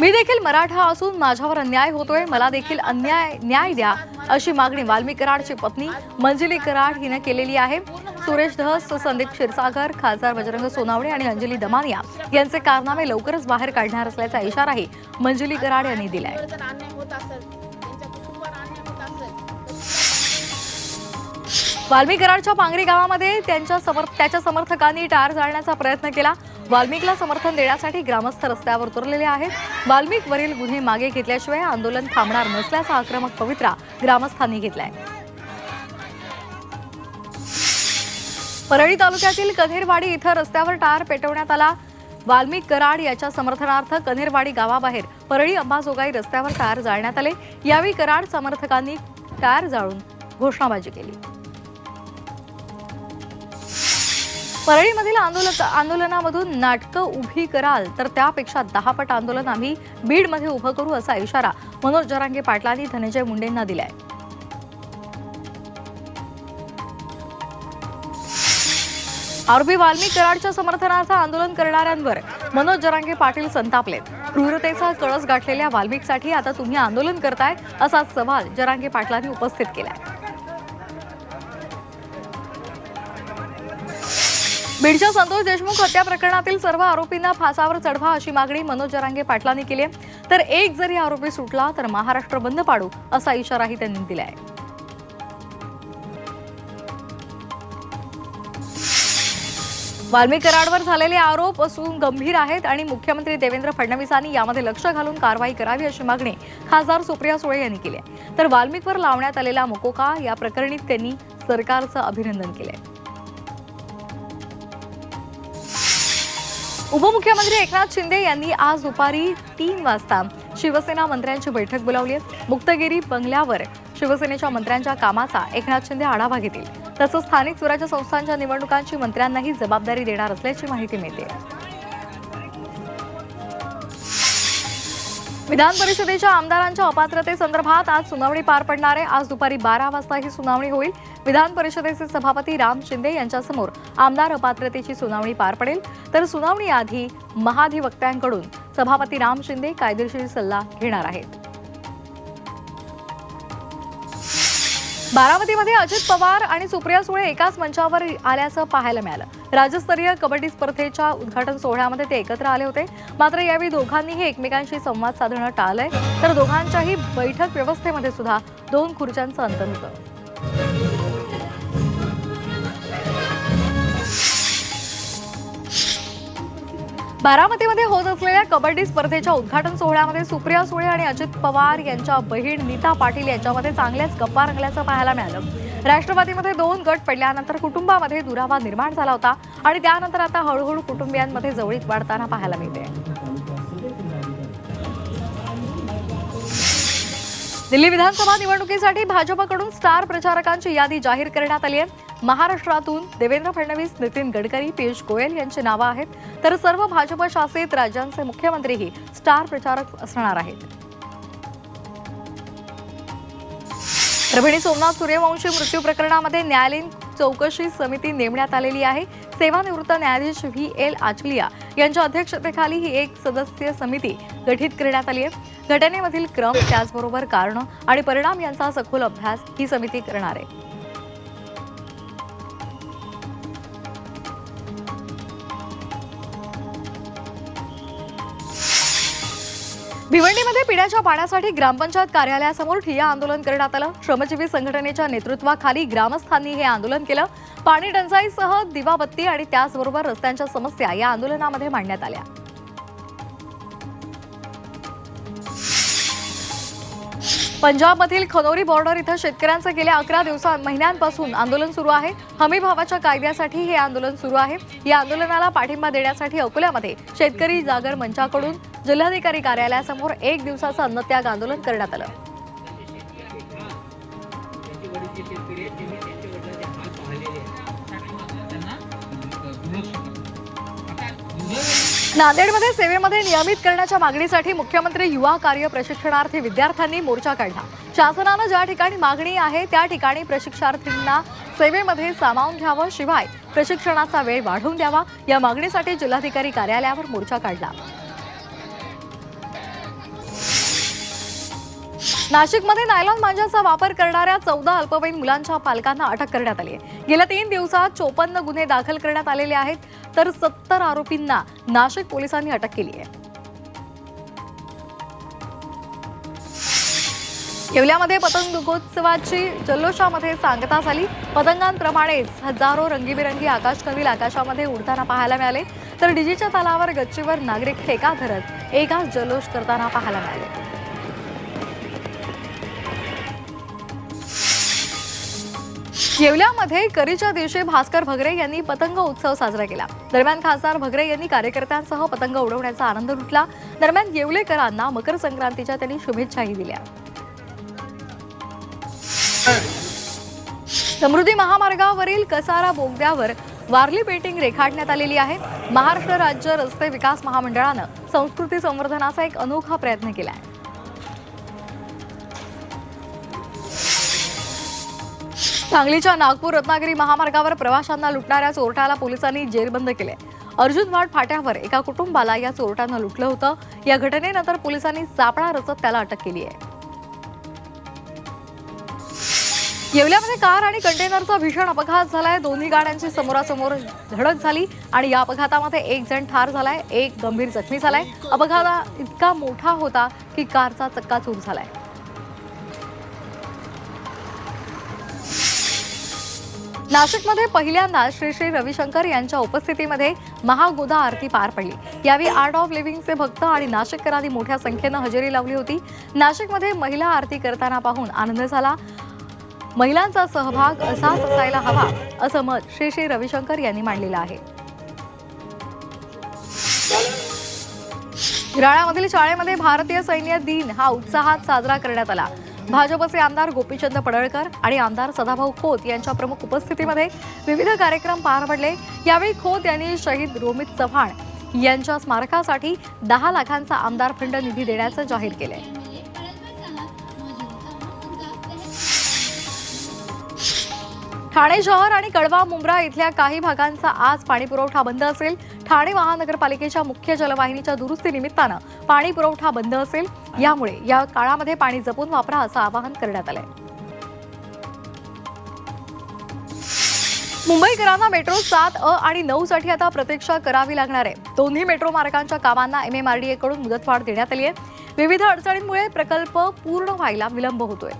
मी देखील मराठा असून माझ्यावर अन्याय होतोय. मला देखील अन्याय न्याय द्या अशी मागणी वाल्मी कराडची पत्नी मंजिली कराड हिनं केलेली आहे. सुरेश धस संदीप क्षीरसागर खासदार बजरंग सोनावणे आणि अंजली दमानिया यांचे कारनामे लवकरच बाहेर काढणार असल्याचा इशाराही मंजिली कराड यांनी दिलाय. वाल्मी कराडच्या पांगरी गावामध्ये त्यांच्या समर्थ त्याच्या समर्थकांनी टार जाळण्याचा प्रयत्न केला. वाल्मिकला समर्थन देण्यासाठी ग्रामस्थ रस्त्यावर उतरलेले आहेत. वाल्मिकवरील गुन्हे मागे घेतल्याशिवाय आंदोलन थांबणार नसल्याचा आक्रमक पवित्रा ग्रामस्थांनी घेतलाय. परळी तालुक्यातील कन्हेरवाडी इथं रस्त्यावर टार पेटवण्यात आला. वाल्मिक कराड याच्या समर्थनार्थ कन्हेरवाडी गावाबाहेर परळी अंबाजोगाई रस्त्यावर टार जाळण्यात आले. यावेळी कराड समर्थकांनी टार जाळून घोषणाबाजी केली. परळीमधील आंदोलक आंदोलनामधून नाटकं उभी कराल तर त्यापेक्षा दहापट आंदोलन आम्ही बीडमध्ये उभं करू असा इशारा मनोज जरांगे पाटलांनी धनंजय मुंडेंना दिलाय. आरोपी वाल्मिक कराडच्या समर्थनार्थ आंदोलन करणाऱ्यांवर मनोज जरांगे पाटील संतापलेत. क्रूरतेचा कळस गाठलेल्या वाल्मिकसाठी आता तुम्ही आंदोलन करताय असा सवाल जरांगे पाटलांनी उपस्थित केलाय. बीडच्या संतोष देशमुख हत्या प्रकरणातील सर्व आरोपींना फासावर चढवा अशी मागणी मनोज जरांगे पाटलांनी केली आहे. तर एक जरी आरोपी सुटला तर महाराष्ट्र बंद पाडू असा इशाराही त्यांनी दिलाय वाल्मिक कराडवर झालेले आरोप असून गंभीर आहेत आणि मुख्यमंत्री देवेंद्र फडणवीसांनी यामध्ये लक्ष घालून कारवाई करावी अशी मागणी खासदार सुप्रिया सुळे यांनी केली आहे. तर वाल्मिकवर लावण्यात आलेला मकोका या प्रकरणी त्यांनी सरकारचं अभिनंदन केलंय. उपमुख्यमंत्री एकनाथ शिंदे यांनी आज दुपारी तीन वाजता शिवसेना मंत्र्यांची बैठक बोलावली आहे. मुक्तगिरी बंगल्यावर शिवसेनेच्या मंत्र्यांच्या कामाचा एकनाथ शिंदे आढावा घेतील. तसंच स्थानिक स्वराज्य संस्थांच्या निवडणुकांची मंत्र्यांनाही जबाबदारी देणार असल्याची माहिती मिळते. विधान परिषदेच्या आमदारांच्या अपात्रतेसंदर्भात आज सुनावणी पार पडणार आहे. आज दुपारी बारा वाजता ही सुनावणी होईल. विधान परिषदेचे सभापती राम शिंदे यांच्यासमोर आमदार अपात्रतेची सुनावणी पार पडेल. तर सुनावणीआधी महाधिवक्त्यांकडून सभापती राम शिंदे कायदेशीर सल्ला घेणार आहेत. बारामतीमध्ये अजित पवार आणि सुप्रिया सुळे एकाच मंचावर आल्याचं पाहायला मिळालं. राज्यस्तरीय कबड्डी स्पर्धेच्या उद्घाटन सोहळ्यामध्ये ते एकत्र आले होते. मात्र यावेळी दोघांनीही एकमेकांशी संवाद साधणं टाळलंय. तर दोघांच्याही बैठक व्यवस्थेमध्ये सुद्धा दोन खुर्च्यांचं अंतर होतं. बारामतीमध्ये होत असलेल्या कबड्डी स्पर्धेच्या उद्घाटन सोहळ्यामध्ये सुप्रिया सुळे आणि अजित पवार यांच्या बहीण नीता पाटील यांच्यामध्ये चांगल्याच गप्पा रंगल्याचं पाहायला मिळालं. राष्ट्रवादीमध्ये दोन गट पडल्यानंतर कुटुंबामध्ये दुरावा निर्माण झाला होता आणि त्यानंतर आता हळूहळू कुटुंबियांमध्ये जवळीक वाढताना पाहायला मिळते. दिल्ली विधानसभा निवडणुकीसाठी भाजपकडून स्टार प्रचारकांची यादी जाहीर करण्यात आली आहे. महाराष्ट्रातून देवेंद्र फडणवीस नितीन गडकरी पियुष गोयल यांची नावं आहेत. तर सर्व भाजप शासित राज्यांचे मुख्यमंत्रीही स्टार प्रचारक असणार आहेत. परभणी सोमनाथ सूर्यवंशी मृत्यू प्रकरणामध्ये न्यायालयीन चौकशी समिती नेमण्यात आलेली आहे. सेवानिवृत्त न्यायाधीश व्ही. एल. आचलिया यांच्या अध्यक्षतेखाली ही एक सदस्यीय समिती गठीत करण्यात आली आहे. घटनेमधील क्रम त्याचबरोबर कारण आणि परिणाम यांचा सखोल अभ्यास ही समिती करणार आहे. भिवंडीमध्ये पिण्याच्या पाण्यासाठी ग्रामपंचायत कार्यालयासमोर ठिय्या आंदोलन करण्यात आलं. श्रमजीवी संघटनेच्या नेतृत्वाखाली ग्रामस्थांनी हे आंदोलन केलं. पाणी टंचाईसह दिवाबत्ती आणि त्याचबरोबर रस्त्यांच्या समस्या या आंदोलनामध्ये मांडण्यात आल्या. पंजाबमधील खनोरी बॉर्डर इथं शेतकऱ्यांचं गेल्या अकरा दिवसां महिन्यांपासून आंदोलन सुरू आहे. हमी भावाच्या कायद्यासाठी हे आंदोलन सुरू आहे. या आंदोलनाला पाठिंबा देण्यासाठी अकोल्यामध्ये शेतकरी जागर मंचाकडून जिल्हाधिकारी कार्यालयासमोर एक दिवसाचं अन्नत्याग आंदोलन करण्यात आलं. नांदेडमध्ये सेवेमध्ये नियमित करण्याच्या मागणीसाठी मुख्यमंत्री युवा कार्य प्रशिक्षणार्थी विद्यार्थ्यांनी मोर्चा काढला. शासनानं ज्या ठिकाणी मागणी आहे त्या ठिकाणी प्रशिक्षणार्थींना सेवेमध्ये सामावून घ्यावं शिवाय प्रशिक्षणाचा वेळ वाढवून द्यावा या मागणीसाठी जिल्हाधिकारी कार्यालयावर मोर्चा काढला. नाशिकमध्ये नायलॉन मांजाचा वापर करणाऱ्या चौदा अल्पवयीन मुलांच्या पालकांना अटक करण्यात आली आहे. गेल्या तीन दिवसात चोपन्न गुन्हे दाखल करण्यात आलेले आहेत तर सत्तर आरोपींना नाशिक पोलिसांनी अटक केली आहे. येवल्यामध्ये पतंगोत्सवाची जल्लोषामध्ये सांगता झाली पतंगांप्रमाणेच हजारो रंगीबेरंगी आकाशकंदील आकाशामध्ये उडताना पाहायला मिळाले. तर डीजीच्या तालावर गच्चीवर नागरिक ठेका धरत एकाच जल्लोष करताना पाहायला मिळाले. येवल्यामध्ये करीच्या दिवशी भास्कर भगरे यांनी पतंग उत्सव साजरा केला. दरम्यान खासदार भगरे यांनी कार्यकर्त्यांसह पतंग उडवण्याचा आनंद लुटला. दरम्यान येवलेकरांना मकर संक्रांतीच्या त्यांनी शुभेच्छाही दिल्या. समृद्धी महामार्गावरील कसारा बोगद्यावर वारली पेंटिंग रेखाटण्यात आलेली आहे. महाराष्ट्र राज्य रस्ते विकास महामंडळानं संस्कृती संवर्धनाचा एक अनोखा प्रयत्न केला आहे सांगलीच्या नागपूर रत्नागिरी महामार्गावर प्रवाशांना लुटणाऱ्या चोरट्याला पोलिसांनी जेरबंद केले. अर्जुन अर्जुनवाड फाट्यावर एका कुटुंबाला या चोरट्यानं लुटलं होतं. या घटनेनंतर पोलिसांनी सापळा रचत त्याला अटक केली आहे. येवल्यामध्ये कार आणि कंटेनरचा भीषण अपघात झालाय. दोन्ही गाड्यांची समोरासमोर धडक झाली आणि या अपघातामध्ये एक जण ठार झालाय एक गंभीर जखमी झालाय. अपघात हा इतका मोठा होता की कारचा चक्काचूर झालाय. नाशिकमध्ये पहिल्यांदा श्री श्री रविशंकर यांच्या उपस्थितीमध्ये महागोदा आरती पार पडली. यावेळी आर्ट ऑफ लिव्हिंगचे भक्त आणि नाशिककरांनी मोठ्या संख्येनं हजेरी लावली होती. नाशिकमध्ये महिला आरती करताना पाहून आनंद झाला. महिलांचा सहभाग असाच असायला हवा असं मत श्री श्री रविशंकर यांनी मांडलेलं आहे. राळ्यामधील शाळेमध्ये भारतीय सैन्य दिन हा उत्साहात साजरा करण्यात आला. भाजपचे आमदार गोपीचंद पडळकर आणि आमदार सदाभाऊ खोत यांच्या प्रमुख उपस्थितीमध्ये विविध कार्यक्रम पार पडले. यावेळी खोत यांनी शहीद रोमित चव्हाण यांच्या स्मारकासाठी दहा लाखांचा आमदार फंड निधी देण्याचं जाहीर केलंय. ठाणे शहर आणि कळवा मुंब्रा इथल्या काही भागांचा आज पाणी पुरवठा बंद असेल. ठाणे महानगरपालिकेच्या मुख्य जलवाहिनीच्या दुरुस्ती निमित्तानं पाणी पुरवठा बंद असेल. यामुळे या काळामध्ये पाणी जपून वापरा असं आवाहन करण्यात आलंय. मुंबईकरांना मेट्रो सात अ आणि नऊ साठी आता प्रतीक्षा करावी लागणार आहे. दोन्ही मेट्रो मार्गांच्या कामांना एम एम आर डी कडून मुदतवाढ देण्यात आली आहे. विविध अडचणींमुळे प्रकल्प पूर्ण व्हायला विलंब होतोय.